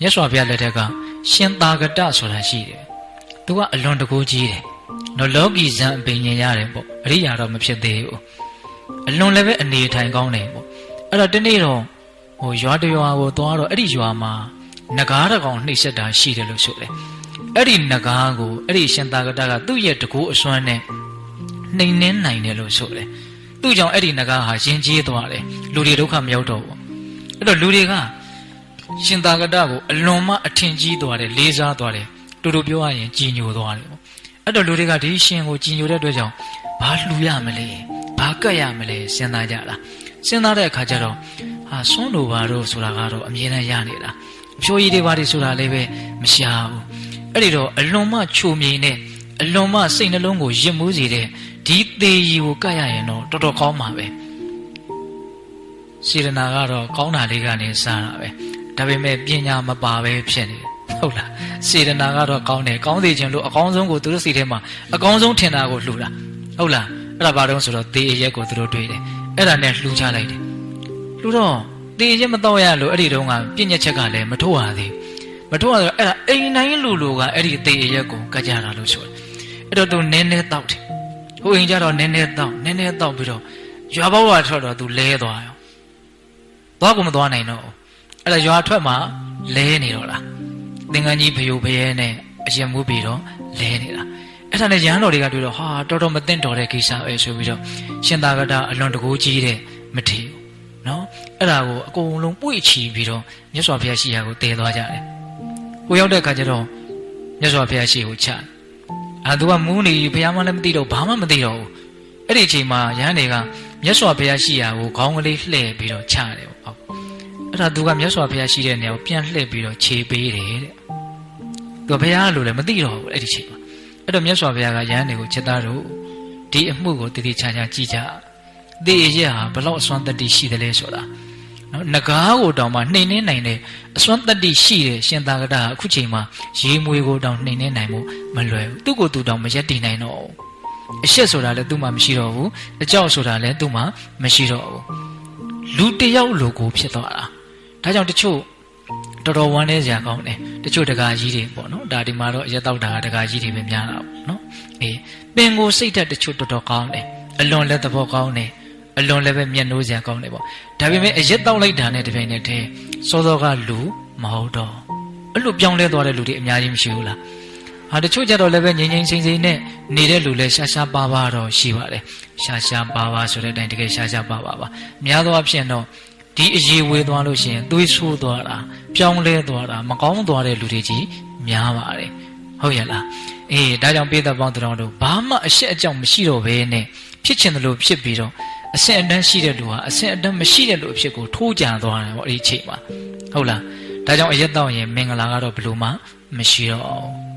မြတ်စွာဘုရားလက်ထက်ကရှင်သာဂတဆိုတာရှိတယ်သူကအလွန်တကူကြီးတယ်နော်လောကီဇံအပင်ញင်ရတယ်ပေါ့အရိယာတော့မဖြစ်သေးဘူးအလွန်လည်းပဲအနေထိုင်ကောင်းတယ်ပေါ့အဲ့တော့ဒီနေ့တော့ဟိုရွာတရွာကိုသွားတော့အဲ့ဒီရွာမှာနဂါးတစ်ကောင်နှိပ်စက်တာရှိတယ်လို့ဆိုတယ်အဲ့ဒီနဂါးကိုအဲ့ဒီရှင်သာဂတကသူ့ရဲ့တကူအစွမ်းနဲ့နှိမ်နှင်းနိုင်တယ်လို့ဆိုတယ်သူ့ကြောင့်အဲ့ဒီနဂါးဟာရင်ကြီးသွားတယ်လူတွေဒုက္ခမရောက်တော့ဘူးအဲ့တော့လူတွေက ရှင်သာဂတကိုအလွန်မှအထင်ကြီးသွားတယ်လေးစားသွားတယ်တူတူပြောရရင်ကြည်ညိုသွားတယ်ပေါ့အဲ့တော့လူတွေကဒီရှင်ကိုကြည်ညိုတဲ့အတွက်ကြောင့်ဘာလှူရမလဲဘာကတ်ရမလဲစဉ်းစားကြတာစဉ်းစားတဲ့အခါကျတော့ဟာဆွန်းလိုပါတော့ဆိုတာကတော့အမြဲတမ်းရနေတာအဖြိုးကြီးတွေပါတွေဆိုတာလည်းပဲမရှာဘူးအဲ့ဒီတော့အလွန်မှချိုမြိန်နဲ့အလွန်မှစိတ်နှလုံးကိုရစ်မှုစေတဲ့ဒီသေးကြီးကိုကတ်ရရင်တော့တော်တော်ကောင်းပါပဲစေရနာကတော့ကောင်းတာလေးကနေစားတာပဲ ဒါပေမဲ့ပညာမပါပဲဖြစ်နေတယ်ဟုတ်လားစေတနာကတော့ကောင်းတယ်ကောင်းသေးခြင်းလို့အကောင်းဆုံးကိုသူတို့စိတ်ထဲမှာအကောင်းဆုံးထင်တာကိုလှူတာဟုတ်လားအဲ့ဒါဘာလို့ဆိုတော့သေအရက်ကိုသူတို့တွေးတယ်အဲ့ဒါနဲ့လှူချလိုက်တယ်လှူတော့သေအရက်မတော့ရလို့အဲ့ဒီတုန်းကပြည့်ညက်ချက်ကလည်းမထုတ်ရသေးမထုတ်ရတော့အဲ့ဒါအိမ်တိုင်းလူလူကအဲ့ဒီသေအရက်ကိုကကြတာလို့ဆိုတယ်အဲ့တော့သူနည်းနည်းတောက်တယ်ဟိုအိမ်ကျတော့နည်းနည်းတောက်နည်းနည်းတောက်ပြီးတော့ရွာဘောက်ကထွက်တော့သူလဲသွားရောသွားကိုမသွားနိုင်တော့ဘူး အဲ့ဒါရွာထွက်မှလဲနေတော့လားသင်္ကန်းကြီးဖယိုဖယဲနဲ့အရင်မှုပြီးတော့လဲနေတာအဲ့ဒါနဲ့ရဟန်းတော်တွေကတွေ့တော့ဟာတော်တော်မသိတော်တဲ့ကိစ္စပဲဆိုပြီးတော့ရှင်သာကတအလွန်တကူကြီးတဲ့မထီဘူးနော်အဲ့ဒါကိုအကုန်လုံးပွေ့ချီပြီးတော့မြတ်စွာဘုရားရှိရာကိုတည်သွားကြတယ်ကိုရောက်တဲ့အခါကျတော့မြတ်စွာဘုရားရှိကိုချအာသူကမူးနေဘုရားမလည်းမသိတော့ဘာမှမသိတော့ဘူးအဲ့ဒီအချိန်မှာရဟန်းတွေကမြတ်စွာဘုရားရှိရာကိုခေါင်းကလေးလှည့်ပြီးတော့ချတယ်ပေါ့ အဲ့ဒါသူကမြတ်စွာဘုရားရှိတဲ့နေရာကိုပြန်လှည့်ပြီးတော့ခြေပေးတယ်တဲ့သူဘုရားလိုလည်းမသိတော့ဘူးအဲ့ဒီချိန်မှာအဲ့တော့မြတ်စွာဘုရားကရဟန်းတွေကိုချက်သားတို့ဒီအမှုကိုတည်တည်ချာချာကြည့်ကြဒီအရက်ဟာဘလောက်အစွမ်းတတ္တိရှိတယ်လဲဆိုတာနော်ငကားကိုတောင်မှနှိမ်နှင်းနိုင်တဲ့အစွမ်းတတ္တိရှိတဲ့ရှင်သာကတဟာအခုချိန်မှာရေမွေကိုတောင်နှိမ်နှင်းနိုင်မှုမလွယ်ဘူးသူ့ကိုယ်သူတောင်မရက်တည်နိုင်တော့ဘူးအရှက်ဆိုတာလည်းသူ့မှာမရှိတော့ဘူးအကြောက်ဆိုတာလည်းသူ့မှာမရှိတော့ဘူးလူတယောက်လိုကိုဖြစ်သွားတာ ဒါကြောင့်တချို့တော်တော်ဝမ်းနည်းစရာကောင်းတယ်တချို့တကာကြီးတွေပေါ့နော်ဒါဒီမှာတော့ရက်တော့တာတကာကြီးတွေပဲများတာပေါ့နော်အေးပင်ကိုစိတ်ဓာတ်တချို့တော်တော်ကောင်းတယ်အလွန်လည်းသဘောကောင်းတယ်အလွန်လည်းပဲမျက်နှိုးစရာကောင်းတယ်ပေါ့ဒါပေမဲ့အရက်တော့လိုက်တာနဲ့တပြိုင်နက်တည်းစောစောကလူမဟုတ်တော့အဲ့လိုပြောင်းလဲသွားတဲ့လူတွေအများကြီးမရှိဘူးလားဟာတချို့ကြတော့လည်းပဲငြိမ်ငြိမ်စိမ့်စိမ့်နဲ့နေတဲ့လူလည်းရှာရှာပါပါတော့ရှိပါတယ်ရှာရှာပါပါဆိုတဲ့အတိုင်းတကယ်ရှာရှာပါပါပါများသောအားဖြင့်တော့ ဒီအရေးဝေးသွားလို့ရှိရင်သွေးဆိုးသွားတာပြောင်းလဲသွားတာမကောင်းသွားတဲ့လူတွေကြီးများပါတယ်ဟုတ်ရဲ့လားအေးဒါကြောင့်ပိဿပေါင်းတော်တို့ဘာမှအရှက်အကြောင်းမရှိတော့ဘဲနဲ့ဖြစ်ချင်တယ်လို့ဖြစ်ပြီးတော့အဆင့်အတန်းရှိတဲ့လူဟာအဆင့်အတန်းမရှိတဲ့လူအဖြစ်ကိုထိုးကြံသွားတယ်ပေါ့အဲ့ဒီအချိန်မှာဟုတ်လားဒါကြောင့်အရက်တော့ရင်မင်္ဂလာကတော့ဘယ်လိုမှမရှိတော့ဘူး